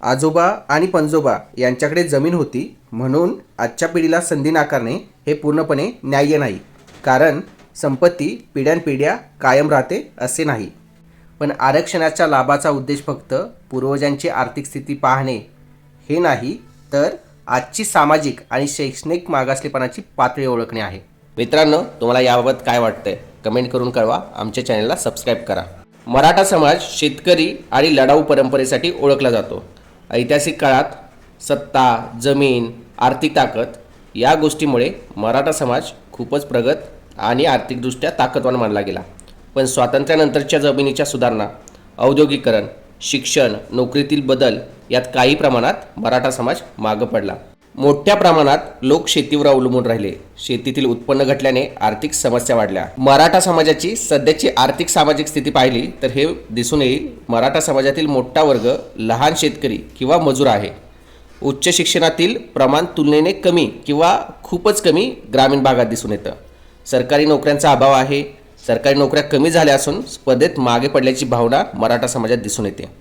आजोबा आणि पणजोबा यांच्याकडे जमीन होती म्हणून आजच्या पिढीला संधी नाकारणे हे पूर्णपणे न्याय्य नाही. कारण संपत्ती पिढ्यानपिढ्या कायम राहते असे नाही. पण आरक्षणाच्या लाभाचा उद्देश फक्त पूर्वजांची आर्थिक स्थिती पाहणे हे नाही तर आजची सामाजिक आणि शैक्षणिक मागासलेपणाची पातळी ओळखणे आहे. मित्रांनो तुम्हाला याबाबत काय वाटतंय? कमेंट करून कळवा. आमच्या चॅनलला सबस्क्राईब करा. मराठा समाज शेतकरी आणि लढाऊ परंपरेसाठी ओळखला जातो. ऐतिहासिक काळात सत्ता जमीन आर्थिक ताकद या गोष्टीमुळे मराठा समाज खूपच प्रगत आणि आर्थिकदृष्ट्या ताकदवान मानला गेला. पण स्वातंत्र्यानंतरच्या जमिनीच्या सुधारणा औद्योगिकरण शिक्षण नोकरीतील बदल यात काही प्रमाणात मराठा समाज मागं पडला. मोठ्या प्रमाणात लोक शेतीवर अवलंबून राहिले. शेतीतील उत्पन्न घटल्याने आर्थिक समस्या वाढल्या. मराठा समाजाची सध्याची आर्थिक सामाजिक स्थिती पाहिली तर हे दिसून येईल मराठा समाजातील मोठा वर्ग लहान शेतकरी किंवा मजूर आहे. उच्च शिक्षणातील प्रमाण तुलनेने कमी किंवा खूपच कमी ग्रामीण भागात दिसून येतं. सरकारी नोकऱ्यांचा अभाव आहे. सरकारी नोकऱ्या कमी झाल्या असून स्पर्धेत मागे पडल्याची भावना मराठा समाजात दिसून येते.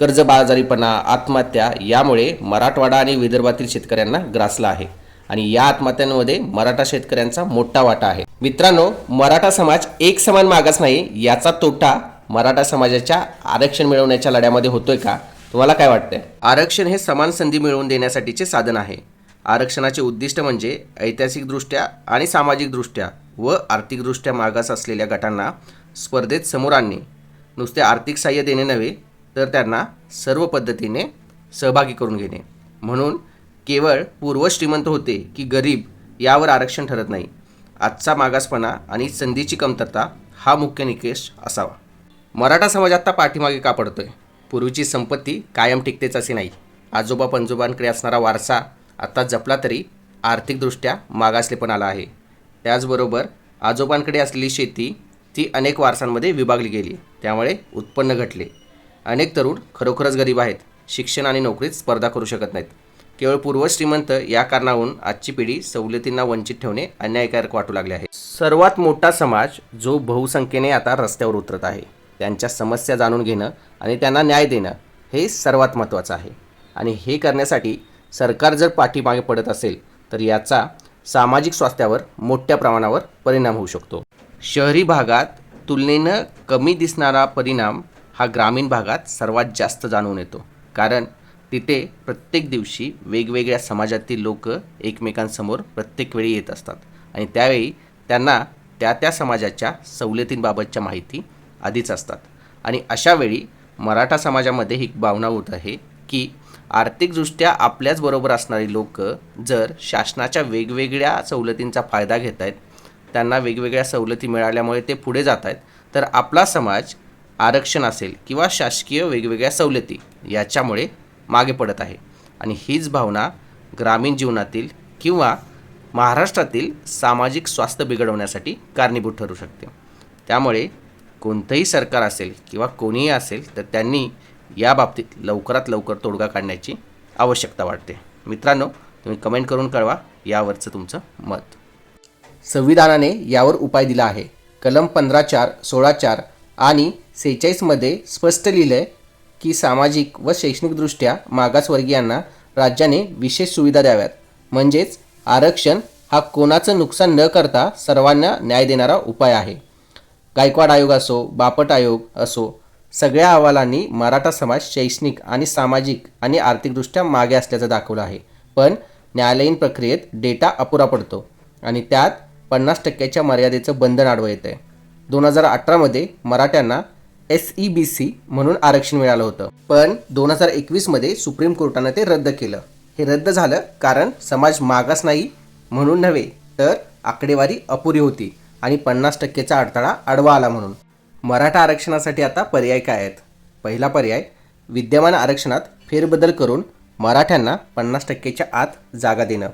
कर्जबाजारीपणा आत्महत्या यामुळे मराठवाडा आणि विदर्भातील शेतकऱ्यांना ग्रासला आहे. आणि या आत्महत्यांमध्ये मराठा शेतकऱ्यांचा मोठा वाटा आहे. मित्रांनो मराठा समाज एक समान मागास नाही याचा तोटा मराठा समाजाच्या आरक्षण मिळवण्याच्या लढ्यामध्ये होतोय का? तुम्हाला काय वाटतंय? आरक्षण हे समान संधी मिळवून देण्यासाठीचे साधन आहे. आरक्षणाचे उद्दिष्ट म्हणजे ऐतिहासिकदृष्ट्या आणि सामाजिकदृष्ट्या व आर्थिकदृष्ट्या मागास असलेल्या गटांना स्पर्धेत समोर आणणे. नुसते आर्थिक सहाय्य देणे नव्हे तर त्यांना सर्व पद्धतीने सहभागी करून घेणे. म्हणून केवळ पूर्व श्रीमंत होते की गरीब यावर आरक्षण ठरत नाही. आजचा मागासपणा आणि संधीची कमतरता हा मुख्य निकेश असावा. मराठा समाज आता पाठीमागे का पडतोय? पूर्वीची संपत्ती कायम टिकतेच असे नाही. आजोबा पंजोबांकडे असणारा वारसा आत्ता जपला तरी आर्थिकदृष्ट्या मागासलेपण आला आहे. त्याचबरोबर आजोबांकडे असलेली शेती ती अनेक वारसांमध्ये विभागली गेली. त्यामुळे उत्पन्न घटले. अनेक तरुण खरोखरच गरीब आहेत. शिक्षण आणि नोकरीत स्पर्धा करू शकत नाहीत. केवळ पूर्व श्रीमंत या कारणावरून आजची पिढी सवलतींना वंचित ठेवणे अन्यायकारक वाटू लागले आहे. सर्वात मोठा समाज जो बहुसंख्येने आता रस्त्यावर उतरत आहे. त्यांच्या समस्या जाणून घेणं आणि त्यांना न्याय देणं हे सर्वात महत्त्वाचं आहे. आणि हे करण्यासाठी सरकार जर पाठीमागे पडत असेल तर याचा सामाजिक स्वास्थ्यावर मोठ्या प्रमाणावर परिणाम होऊ शकतो. शहरी भागात तुलनेनं कमी दिसणारा परिणाम हा ग्रामीण भागात सर्वात जास्त जाणून येतो. कारण तिथे प्रत्येक दिवशी वेगवेगळ्या समाजातील लोक एकमेकांसमोर प्रत्येक वेळी येत असतात. आणि त्यावेळी त्यांना त्या त्या समाजाच्या सवलतींबाबतच्या माहिती आधीच असतात. आणि अशा वेळी मराठा समाजामध्ये ही भावना होत आहे की आर्थिकदृष्ट्या आपल्याच बरोबर असणारी लोक जर शासनाच्या वेगवेगळ्या सवलतींचा फायदा घेत आहेत त्यांना वेगवेगळ्या सवलती मिळाल्यामुळे ते पुढे जात आहेत तर आपला समाज आरक्षण असेल किंवा शासकीय वेगवेगळ्या सवलती याच्यामुळे मागे पडत आहे. आणि हीच भावना ग्रामीण जीवनातील किंवा महाराष्ट्रातील सामाजिक स्वास्थ्य बिघडवण्यासाठी कारणीभूत ठरू शकते. त्यामुळे कोणतंही सरकार असेल किंवा कोणीही असेल तर त्यांनी या बाबतीत लवकरात लवकर तोडगा काढण्याची आवश्यकता वाटते मित्रांनो तुम्ही कमेंट करून कळवा. यावरचं तुमचं मत. संविधानाने यावर उपाय दिला आहे. कलम पंधरा चार सोळा चार आणि सेहेचाळीसमध्ये स्पष्ट लिहिलं आहे की सामाजिक व शैक्षणिकदृष्ट्या मागासवर्गीयांना राज्याने विशेष सुविधा द्याव्यात. म्हणजेच आरक्षण हा कोणाचं नुकसान न करता सर्वांना न्याय देणारा उपाय आहे. गायकवाड आयोग असो बापट आयोग असो सगळ्या अहवालांनी मराठा समाज शैक्षणिक आणि सामाजिक आणि आर्थिकदृष्ट्या मागे असल्याचं दाखवलं आहे. पण न्यायालयीन प्रक्रियेत डेटा अपुरा पडतो आणि त्यात पन्नास टक्क्याच्या मर्यादेचं बंधन आडवं येतं आहे दोन हजार अठरामध्ये मराठ्यांना एस ई बी सी म्हणून आरक्षण मिळालं होतं. पण दोन हजार एकवीसमध्ये सुप्रीम कोर्टानं ते रद्द केलं. हे रद्द झालं कारण समाज मागास नाही म्हणून नव्हे तर आकडेवारी अपुरी होती आणि पन्नास टक्केचा अडथळा आडवा आला म्हणून. मराठा आरक्षणासाठी आता पर्याय काय आहेत? पहिला पर्याय विद्यमान आरक्षणात फेरबदल करून मराठ्यांना पन्नास टक्केच्या आत जागा देणं.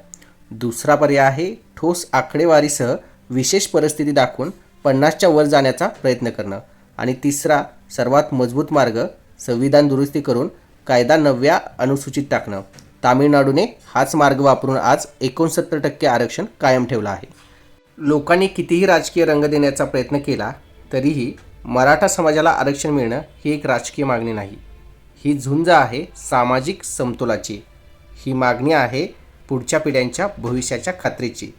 दुसरा पर्याय आहे ठोस आकडेवारीसह विशेष परिस्थिती दाखवून पन्नासच्या वर जाण्याचा प्रयत्न करणं. आणि तिसरा सर्वात मजबूत मार्ग संविधान दुरुस्ती करून कायदा नवव्या अनुसूचित टाकणं. तामिळनाडूने हाच मार्ग वापरून आज एकोणसत्तर टक्के आरक्षण कायम ठेवलं आहे. लोकांनी कितीही राजकीय रंग देण्याचा प्रयत्न केला तरीही मराठा समाजाला आरक्षण मिळणं ही एक राजकीय मागणी नाही. ही झुंज आहे सामाजिक समतोलाची. ही मागणी आहे पुढच्या पिढ्यांच्या भविष्याच्या खात्रीची.